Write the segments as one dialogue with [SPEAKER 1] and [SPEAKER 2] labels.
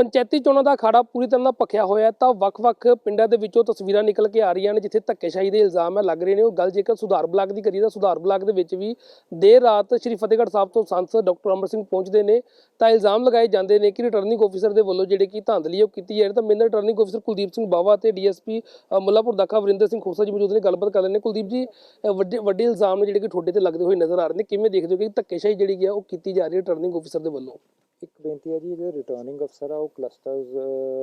[SPEAKER 1] ਪੰਚਾਇਤੀ ਚੋਣਾਂ ਦਾ ਅਖਾੜਾ ਪੂਰੀ ਤਰ੍ਹਾਂ ਨਾਲ ਭਖਿਆ ਹੋਇਆ ਤਾਂ ਵੱਖ-ਵੱਖ ਪਿੰਡਾਂ ਦੇ ਵਿੱਚੋਂ ਤਸਵੀਰਾਂ ਨਿਕਲ ਕੇ ਆ ਰਹੀਆਂ ਨੇ, ਜਿੱਥੇ ਧੱਕੇਸ਼ਾਹੀ ਦੇ ਇਲਜ਼ਾਮ ਹੈ, ਲੱਗ ਰਹੇ ਨੇ। ਉਹ ਗੱਲ ਜੇਕਰ ਸੁਧਾਰ ਬਲਾਕ ਦੀ ਕਰੀਏ ਤਾਂ ਸੁਧਾਰ ਬਲਾਕ ਦੇ ਵਿੱਚ ਵੀ ਦੇਰ ਰਾਤ ਸ਼੍ਰੀ ਫਤਿਹਗੜ੍ਹ ਸਾਹਿਬ ਤੋਂ ਸੰਸਦ ਡਾਕਟਰ ਅਮਰ ਸਿੰਘ ਪਹੁੰਚਦੇ ਨੇ, ਤਾਂ ਇਲਜ਼ਾਮ ਲਗਾਏ ਜਾਂਦੇ ਨੇ ਕਿ ਰਿਟਰਨਿੰਗ ਆਫੀਸਰ ਦੇ ਵੱਲੋਂ ਜਿਹੜੇ ਕਿ ਧਾਂਦਲੀ ਉਹ ਕੀਤੀ ਜਾ ਰਹੀ ਤਾਂ ਮੇਰੇ ਰਿਟਰਨਿੰਗ ਆਫੀਸਰ ਕੁਲਦੀਪ ਸਿੰਘ ਬਾਵਾ ਤੇ ਡੀਐਸਪੀ ਮੁੱਲਾਪੁਰ ਦਾਖਾ ਵਰਿੰਦਰ ਸਿੰਘ ਖੋਸਾ ਜੀ ਮੌਜੂਦ ਨੇ। ਗੱਲਬਾਤ ਕਰ ਲੈਣੇ ਕੁਲਦੀਪ ਜੀ ਵੱਡੇ ਵੱਡੇ ਇਲਜ਼ਾਮ ਨੇ ਜਿਹੜੇ ਕਿ ਤੁਹਾਡੇ ਤੇ ਲੱਗਦੇ ਹੋਏ ਨਜ਼ਰ ਆ ਰਹੇ ਨੇ। ਕਿਵੇਂ ਦੇਖਦੇ ਹੋ ਕਿ ਧੱਕੇਸ਼ਾਹੀ ਜਿਹੜੀ ਹੈ ਉਹ ਕੀਤੀ ਜਾ ਰਹੀ ਹੈ ਰਿਟਰਨਿੰਗ ਆਫੀਸਰ ਦੇ ਵੱਲੋਂ?
[SPEAKER 2] ਇੱਕ ਬੇਨਤੀ ਹੈ ਜੀ ਜਿਹੜੇ ਰਿਟਰਨਿੰਗ ਅਫਸਰ ਆ ਉਹ ਕਲਸਟਰਸ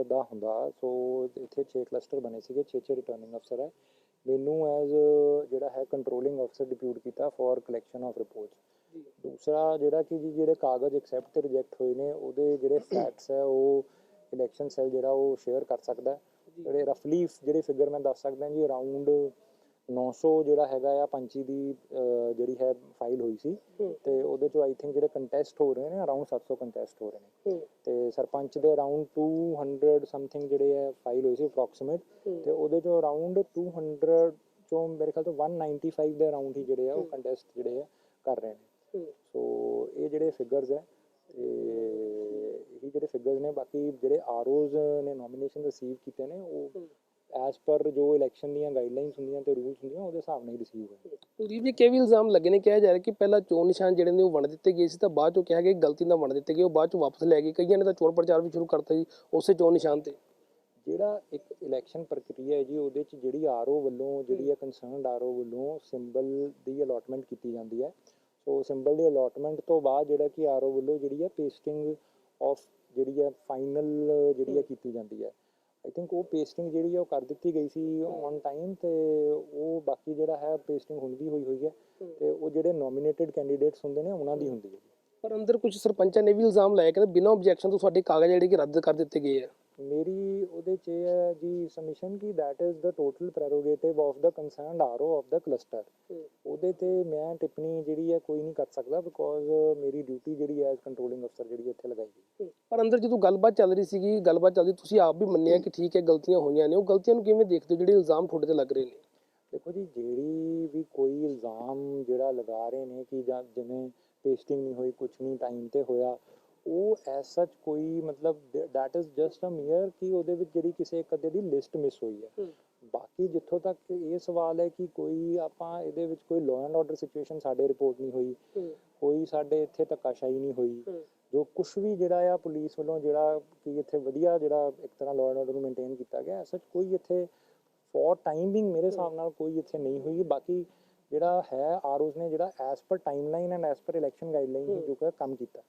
[SPEAKER 2] ਦਾ ਹੁੰਦਾ। ਸੋ ਇੱਥੇ 6 ਕਲਸਟਰ ਬਣੇ ਸੀਗੇ 6-6 ਰਿਟਰਨਿੰਗ ਅਫਸਰ ਹੈ। ਮੈਨੂੰ ਐਜ਼ ਜਿਹੜਾ ਹੈ ਕੰਟਰੋਲਿੰਗ ਅਫਸਰ ਡਿਪਿਊਟ ਕੀਤਾ ਫॉर ਕਲੈਕਸ਼ਨ ਆਫ ਰਿਪੋਰਟਸ ਦੂਸਰਾ ਜਿਹੜਾ ਕਿ ਜੀ ਜਿਹੜੇ ਕਾਗਜ਼ ਐਕਸੈਪਟ ਤੇ ਰਿਜੈਕਟ ਹੋਏ ਨੇ ਉਹਦੇ ਜਿਹੜੇ ਫੈਕਟਸ ਹੈ ਉਹ ਇਲੈਕਸ਼ਨ ਸੈੱਲ ਜਿਹੜਾ ਉਹ ਸ਼ੇਅਰ ਕਰ ਸਕਦਾ ਜਿਹੜੇ ਰਫਲੀ ਜਿਹੜੇ ਫਿਗਰ ਮੈਂ ਦੱਸ ਸਕਦਾ ਜੀ ਅਰਾਊਂਡ 900 ਜਿਹੜਾ ਹੈਗਾ ਆ ਪੰਚੀ ਦੀ ਜਿਹੜੀ ਹੈ ਫਾਈਲ ਹੋਈ ਸੀ। ਤੇ ਉਹਦੇ ਚੋਂ ਆਈ ਥਿੰਕ ਜਿਹੜੇ ਕੰਟੈਸਟ ਹੋ ਰਹੇ ਨੇ ਅਰਾਊਂਡ 700 ਕੰਟੈਸਟ ਹੋ ਰਹੇ ਨੇ। ਤੇ ਸਰਪੰਚ ਦੇ ਅਰਾਊਂਡ 200 ਸਮਥਿੰਗ ਜਿਹੜੇ ਹੈ ਫਾਈਲ ਹੋਈ ਸੀ ਅਪਰੋਕਸੀਮੇਟ ਤੇ ਉਹਦੇ ਚੋਂ ਅਰਾਊਂਡ 200 ਚੋਂ ਮੇਰੇ ਖਿਆਲ ਤੋਂ 195 ਦੇ ਅਰਾਊਂਡ ਹੀ ਜਿਹੜੇ ਆ ਉਹ ਕੰਟੈਸਟ ਜਿਹੜੇ ਆ ਕਰ ਰਹੇ ਨੇ। ਸੋ ਇਹ ਜਿਹੜੇ ਫਿਗਰਸ ਹੈ ਤੇ ਇਹ ਜਿਹੜੇ ਫਿਗਰਸ ਨੇ ਬਾਕੀ ਜਿਹੜੇ ਆਰਓਜ਼ ਨੇ ਨੋਮੀਨੇਸ਼ਨ ਰਿਸੀਵ ਕੀਤੇ ਨੇ ਉਹ ਐਸ ਪਰ ਜੋ ਇਲੈਕਸ਼ਨ ਦੀਆਂ ਗਾਈਡਲਾਈਨਸ ਹੁੰਦੀਆਂ ਤੇ ਰੂਲਸ ਹੁੰਦੀਆਂ ਉਹਦੇ ਹਿਸਾਬ ਨਾਲ ਹੀ ਰਿਸੀਵ ਹੋਏ
[SPEAKER 1] ਕੁਲਦੀਪ ਜੀ ਕਿਵੇਂ ਇਲਜ਼ਾਮ ਲੱਗੇ ਨੇ ਕਿਹਾ ਜਾ ਰਿਹਾ ਕਿ ਪਹਿਲਾਂ ਚੋਣ ਨਿਸ਼ਾਨ ਜਿਹੜੇ ਨੇ ਉਹ ਵੰਡ ਦਿੱਤੇ ਗਏ ਸੀ ਤਾਂ ਬਾਅਦ ਚੋਂ ਕਿਹਾ ਗਿਆ ਕਿ ਗਲਤੀ ਨਾਲ ਵੰਡ ਦਿੱਤੇ ਗਏ ਉਹ ਬਾਅਦ ਚੋਂ ਵਾਪਸ ਲੈ ਗਏ। ਕਈਆਂ ਨੇ ਤਾਂ ਚੋਣ ਪ੍ਰਚਾਰ ਵੀ ਸ਼ੁਰੂ ਕਰਤਾ ਜੀ ਉਸੇ ਚੋਣ ਨਿਸ਼ਾਨ ਤੇ।
[SPEAKER 2] ਜਿਹੜਾ ਇੱਕ ਇਲੈਕਸ਼ਨ ਪ੍ਰਕਿਰਿਆ ਹੈ ਜੀ ਉਹਦੇ ਚ ਜਿਹੜੀ ਆਰਓ ਵੱਲੋਂ ਜਿਹੜੀ ਹੈ। ਕੰਸਰਨਡ ਆਰਓ ਵੱਲੋਂ ਸਿੰਬਲ ਦੀ ਅਲੋਟਮੈਂਟ ਕੀਤੀ ਜਾਂਦੀ ਹੈ। ਸੋ ਸਿੰਬਲ ਦੀ ਅਲੋਟਮੈਂਟ ਤੋਂ ਬਾਅਦ ਜਿਹੜਾ ਕਿ ਆਰਓ ਵੱਲੋਂ ਜਿਹੜੀ ਹੈ ਪੇਸਟਿੰਗ ਆਫ ਜਿਹੜੀ ਹੈ ਫਾਈਨਲ ਜਿਹੜੀ ਹੈ। ਕੀਤੀ ਜਾਂਦੀ ਹੈ। ਆਈ ਥਿੰਕ ਉਹ ਪੇਸਟਿੰਗ ਜਿਹੜੀ ਹੈ ਉਹ ਕਰ ਦਿੱਤੀ ਗਈ ਸੀ ਔਨ ਟਾਈਮ ਤੇ ਉਹ ਬਾਕੀ ਜਿਹੜਾ ਹੈ ਪੇਸਟਿੰਗ ਹੁਣ ਵੀ ਹੋਈ ਹੋਈ ਹੈ ਤੇ ਉਹ ਜਿਹੜੇ ਨੋਮੀਨੇਟਿਡ ਕੈਂਡੀਡੇਟਸ ਹੁੰਦੇ ਨੇ ਉਹਨਾਂ ਦੀ ਹੁੰਦੀ ਹੈ
[SPEAKER 1] ਪਰ ਅੰਦਰ ਕੁਝ ਸਰਪੰਚਾਂ ਨੇ ਵੀ ਇਲਜ਼ਾਮ ਲਾਇਆ ਕਿ ਬਿਨਾਂ ਆਬਜੈਕਸ਼ਨ ਤੋਂ ਸਾਡੇ ਕਾਗਜ਼ ਜਿਹੜੇ ਕਿ ਰੱਦ ਕਰ ਦਿੱਤੇ ਗਏ ਆ।
[SPEAKER 2] ਮੇਰੀ ਉਹਦੇ ਚ ਇਹ ਹੈ ਜੀ ਸਬਮਿਸ਼ਨ ਕਿ that is the total prerogative of the concerned RO of the cluster. ਉਹਦੇ ਤੇ ਮੈਂ ਟਿੱਪਣੀ ਜਿਹੜੀ ਹੈ ਕੋਈ ਨਹੀਂ ਕਰ ਸਕਦਾ ਬਿਕੋਜ਼ ਮੇਰੀ ਡਿਊਟੀ ਜਿਹੜੀ ਹੈ ਐਜ਼ ਕੰਟਰੋਲਿੰਗ ਅਫਸਰ ਜਿਹੜੀ ਇੱਥੇ ਲਗਾਈ ਗਈ।
[SPEAKER 1] ਪਰ ਅੰਦਰ ਜਦੋਂ ਗੱਲਬਾਤ ਚੱਲ ਰਹੀ ਸੀਗੀ ਗੱਲਬਾਤ ਚੱਲਦੀ ਤੁਸੀਂ ਆਪ ਵੀ ਮੰਨਿਆ ਕਿ ਠੀਕ ਹੈ ਗਲਤੀਆਂ ਹੋਈਆਂ ਨੇ ਉਹ ਗਲਤੀਆਂ ਨੂੰ ਕਿਵੇਂ ਦੇਖਦੇ ਹੋ? ਜਿਹੜੇ ਇਲਜ਼ਾਮ ਤੁਹਾਡੇ ਤੇ ਲੱਗ ਰਹੇ ਨੇ?
[SPEAKER 2] ਦੇਖੋ ਜੀ ਜਿਹੜੀ ਵੀ ਕੋਈ ਇਲਜ਼ਾਮ ਜਿਹੜਾ ਲਗਾ ਰਹੇ ਨੇ ਕਿ ਜਾਂ ਜਿਵੇਂ ਪੇਸਟਿੰਗ ਨਹੀਂ ਹੋਈ ਕੁਝ ਨਹੀਂ ਟਾਈਮ ਤੇ ਹੋਇਆ ਉਹ ਐਸ ਸੱਚ ਕੋਈ ਮਤਲਬ that is just a mere ਕਿ ਉਹਦੇ ਵਿੱਚ ਜਿਹੜੀ ਕਿਸੇ ਇੱਕ ਅੱਧੇ ਦੀ ਲਿਸਟ ਮਿਸ ਹੋਈ ਹੈ। ਬਾਕੀ ਜਿੱਥੋਂ ਤੱਕ ਇਹ ਸਵਾਲ ਹੈ ਕਿ ਕੋਈ ਆਪਾਂ ਇਹਦੇ ਵਿੱਚ ਕੋਈ ਲਾਅ ਐਂਡ ਆਰਡਰ ਸਿਚੁਏਸ਼ਨ ਸਾਡੇ ਰਿਪੋਰਟ ਨਹੀਂ ਹੋਈ ਕੋਈ ਸਾਡੇ ਇੱਥੇ ਧੱਕਾਸ਼ਾਹੀ ਨਹੀਂ ਹੋਈ ਜੋ ਕੁਝ ਵੀ ਜਿਹੜਾ ਆ ਪੁਲਿਸ ਵੱਲੋਂ ਜਿਹੜਾ ਕਿ ਇੱਥੇ ਵਧੀਆ ਜਿਹੜਾ ਇੱਕ ਤਰ੍ਹਾਂ ਲਾਅ ਐਂਡ ਆਰਡਰ ਨੂੰ ਮੇਨਟੇਨ ਕੀਤਾ ਗਿਆ ਸੱਚ ਕੋਈ ਇੱਥੇ ਫॉर ਟਾਈਮਿੰਗ ਮੇਰੇ ਹਿਸਾਬ ਨਾਲ ਕੋਈ ਇੱਥੇ ਨਹੀਂ ਹੋਈ। ਬਾਕੀ ਜਿਹੜਾ ਹੈ ਆਰਓਸ ਨੇ ਜਿਹੜਾ as per timeline and as per election guideline ਜੋ ਕੰਮ ਕੀਤਾ।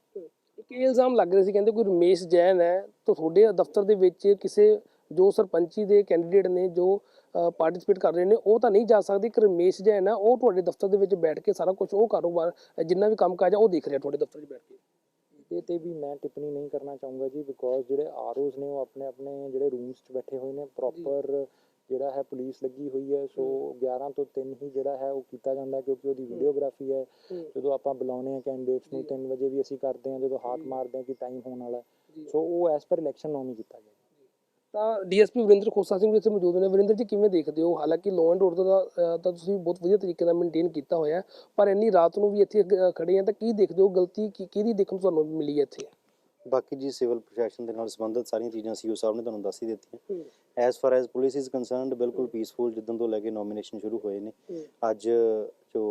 [SPEAKER 1] ਇਹ ਇਲਜ਼ਾਮ ਲੱਗ ਰਹੇ ਸੀ, ਕਹਿੰਦੇ ਕੋਈ ਰਮੇਸ਼ ਜੈਨ ਹੈ, ਤਾਂ ਤੁਹਾਡੇ ਦਫ਼ਤਰ ਦੇ ਵਿੱਚ ਕਿਸੇ ਜੋ ਸਰਪੰਚੀ ਦੇ ਕੈਂਡੀਡੇਟ ਨੇ, ਜੋ ਪਾਰਟਿਸਿਪੇਟ ਕਰ ਰਹੇ ਨੇ, ਉਹ ਤਾਂ ਨਹੀਂ ਜਾ ਸਕਦੇ, ਇੱਕ ਰਮੇਸ਼ ਜੈਨ ਹੈ, ਉਹ ਤੁਹਾਡੇ ਦਫ਼ਤਰ ਦੇ ਵਿੱਚ ਬੈਠ ਕੇ ਸਾਰਾ ਕੁਝ ਉਹ ਕਾਰੋਬਾਰ, ਜਿੰਨਾ ਵੀ ਕੰਮ ਕਾਜ ਆ, ਉਹ ਦੇਖ ਰਿਹਾ ਤੁਹਾਡੇ ਦਫ਼ਤਰ 'ਚ ਬੈਠ ਕੇ।
[SPEAKER 2] ਇਹਦੇ ਤੇ ਵੀ ਮੈਂ ਟਿੱਪਣੀ ਨਹੀਂ ਕਰਨਾ ਚਾਹੂੰਗਾ ਜੀ ਬਿਕੋਜ਼ ਜਿਹੜੇ ਆਰਓਸ ਨੇ, ਉਹ ਆਪਣੇ ਆਪਣੇ ਜਿਹੜੇ ਰੂਮਸ 'ਚ ਬੈਠੇ ਹੋਏ ਨੇ ਪ੍ਰੋਪਰ ਜਿਹੜਾ ਹੈ ਪੁਲਿਸ ਲੱਗੀ ਹੋਈ ਹੈ ਸੋ 11 ਤੋਂ 3 ਹੀ ਜਿਹੜਾ ਹੈ ਉਹ ਕੀਤਾ ਜਾਂਦਾ ਕਿਉਂਕਿ ਉਹਦੀ ਵੀਡੀਓਗ੍ਰਾਫੀ ਹੈ। ਜਦੋਂ ਆਪਾਂ ਬੁਲਾਉਨੇ ਆ ਕੈਂਡੀਡੇਟਸ ਨੂੰ 3 ਵਜੇ ਵੀ ਅਸੀਂ ਕਰਦੇ ਹਾਂ ਜਦੋਂ ਹਾਕ ਮਾਰਦੇ ਹਾਂ ਕਿ ਟਾਈਮ ਹੋਣ ਵਾਲਾ ਸੋ ਉਹ ਐਸ ਪਰ ਇਲੈਕਸ਼ਨ ਨੋਮੀ ਕੀਤਾ ਗਿਆ।
[SPEAKER 1] ਤਾਂ ਡੀਐਸਪੀ ਵਰਿੰਦਰ ਖੋਸਾ ਸਿੰਘ ਵੀ ਇੱਥੇ ਮੌਜੂਦ ਨੇ। ਵਰਿੰਦਰ ਜੀ ਕਿਵੇਂ ਦੇਖਦੇ ਹੋ? ਹਾਲਾਂਕਿ ਲਾਅ ਐਂਡ ਆਰਡਰ ਦਾ ਤਾਂ ਤੁਸੀਂ ਬਹੁਤ ਵਧੀਆ ਤਰੀਕੇ ਨਾਲ ਮੇਨਟੇਨ ਕੀਤਾ ਹੋਇਆ ਪਰ ਇੰਨੀ ਰਾਤ ਨੂੰ ਵੀ ਇੱਥੇ ਖੜੇ ਆ ਤਾਂ ਕੀ ਦੇਖਦੇ ਹੋ? ਗਲਤੀ ਕੀ ਕਿਹਦੀ ਦੇਖਣ ਤੁਹਾਨੂੰ ਮਿਲੀ ਹੈ ਇੱਥੇ?
[SPEAKER 3] ਬਾਕੀ ਜੀ ਸਿਵਲ ਪ੍ਰਸ਼ਾਸਨ ਦੇ ਨਾਲ ਸੰਬੰਧਿਤ ਸਾਰੀਆਂ ਚੀਜ਼ਾਂ ਸੀਓ ਸਾਹਿਬ ਨੇ ਤੁਹਾਨੂੰ ਦੱਸ ਹੀ ਦਿੱਤੀਆਂ। As far as police is concerned ਬਿਲਕੁਲ ਪੀਸਫੁਲ ਜਿੱਦਾਂ ਤੋਂ ਲੈ ਕੇ ਨੋਮੀਨੇਸ਼ਨ ਸ਼ੁਰੂ ਹੋਏ ਨੇ। ਅੱਜ ਜੋ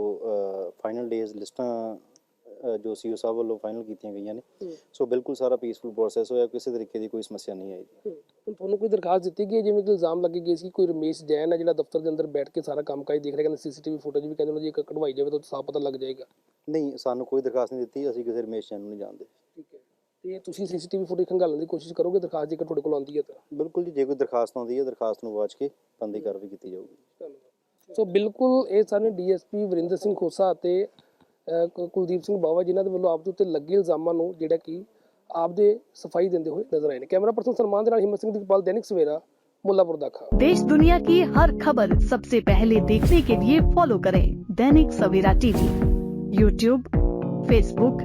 [SPEAKER 3] ਫਾਈਨਲ ਡੇਜ਼ ਲਿਸਟਾਂ ਜੋ ਸੀਓ ਸਾਹਿਬ ਵੱਲੋਂ ਫਾਈਨਲ ਕੀਤੀਆਂ ਗਈਆਂ ਨੇ। ਸੋ ਬਿਲਕੁਲ ਸਾਰਾ ਪੀਸਫੁਲ ਪ੍ਰੋਸੈਸ ਹੋਇਆ ਕਿਸੇ ਤਰੀਕੇ ਦੀ ਕੋਈ ਸਮੱਸਿਆ ਨਹੀਂ ਆਈ।
[SPEAKER 1] ਤੁਹਾਨੂੰ ਕੋਈ ਦਰਖਾਸਤ ਦਿੱਤੀ ਗਈ ਜਿਵੇਂ ਕਿ ਇਲਜ਼ਾਮ ਲੱਗੇ ਗਏ ਸੀ ਕੋਈ ਰਮੇਸ਼ ਜੈਨ ਹੈ ਜਿਹੜਾ ਦਫ਼ਤਰ ਦੇ ਅੰਦਰ ਬੈਠ ਕੇ ਸਾਰਾ ਕੰਮ ਕਾਜ ਦੇਖ ਰਿਹਾ ਕਹਿੰਦੇ ਸੀਸੀਟੀਵੀ ਫੁਟੇਜ ਵੀ ਕਹਿੰਦੇ ਉਹਨਾਂ ਦੀ ਇੱਕ ਕਢਵਾਈ ਜਾਵੇ ਤਾਂ ਸਾਫ਼ ਪਤਾ ਲੱਗ ਜਾਏਗਾ।
[SPEAKER 3] ਨਹੀਂ ਸਾਨੂੰ ਕੋਈ ਦਰਖਾਸਤ ਨਹੀਂ ਦਿੱਤੀ ਅਸੀਂ ਕਿਸੇ ਰਮੇਸ਼ ਚੰਦ ਨੂੰ ਨਹੀਂ ਜਾਣਦੇ।
[SPEAKER 1] ਤੇ ਤੁਸੀਂ ਸੀਸੀਟੀਵੀ ਫੁਟੇਜ ਖੰਗਾਲਣ ਦੀ ਕੋਸ਼ਿਸ਼ ਕਰੋਗੇ ਦਰਖਾਸਤ ਜੇਕਰ ਤੁਹਾਡੇ ਕੋਲ ਆਉਂਦੀ ਹੈ ਤਾਂ
[SPEAKER 3] ਬਿਲਕੁਲ ਜੀ ਜੇ ਕੋਈ ਦਰਖਾਸਤ ਆਉਂਦੀ ਹੈ ਦਰਖਾਸਤ ਨੂੰ ਵਾਚ ਕੇ ਬੰਦੀ ਕਾਰਵਾਈ ਕੀਤੀ ਜਾਊਗੀ
[SPEAKER 1] ਸੋ ਬਿਲਕੁਲ ਇਹ ਸਨ ਡੀਐਸਪੀ ਵਰਿੰਦਰ ਸਿੰਘ ਖੋਸਾ ਅਤੇ ਅ, ਕੁ- ਕੁਲਦੀਪ ਸਿੰਘ ਬਾਵਾ ਜਿਨ੍ਹਾਂ ਦੇ ਵੱਲੋਂ ਆਪ ਦੇ ਉੱਤੇ ਲੱਗੇ ਇਲਜ਼ਾਮਾਂ ਨੂੰ ਜਿਹੜਾ ਕਿ ਆਪ ਦੇ ਸਫਾਈ ਦਿੰਦੇ ਹੋਏ ਨਜ਼ਰ ਆਏ ਨੇ ਕੈਮਰਾ ਪਰਸਨ ਸਲਮਾਨ ਦੇ ਨਾਲ ਹਿੰਮਤ ਸਿੰਘ ਦੀਪਾਲ ਦੈਨਿਕ ਸਵੇਰਾ ਮੁੱਲਾਪੁਰ ਦਾਖਾ
[SPEAKER 4] देश दुनिया की हर खबर सबसे पहले देखने के लिए फॉलो करें Dainik Savera TV YouTube Facebook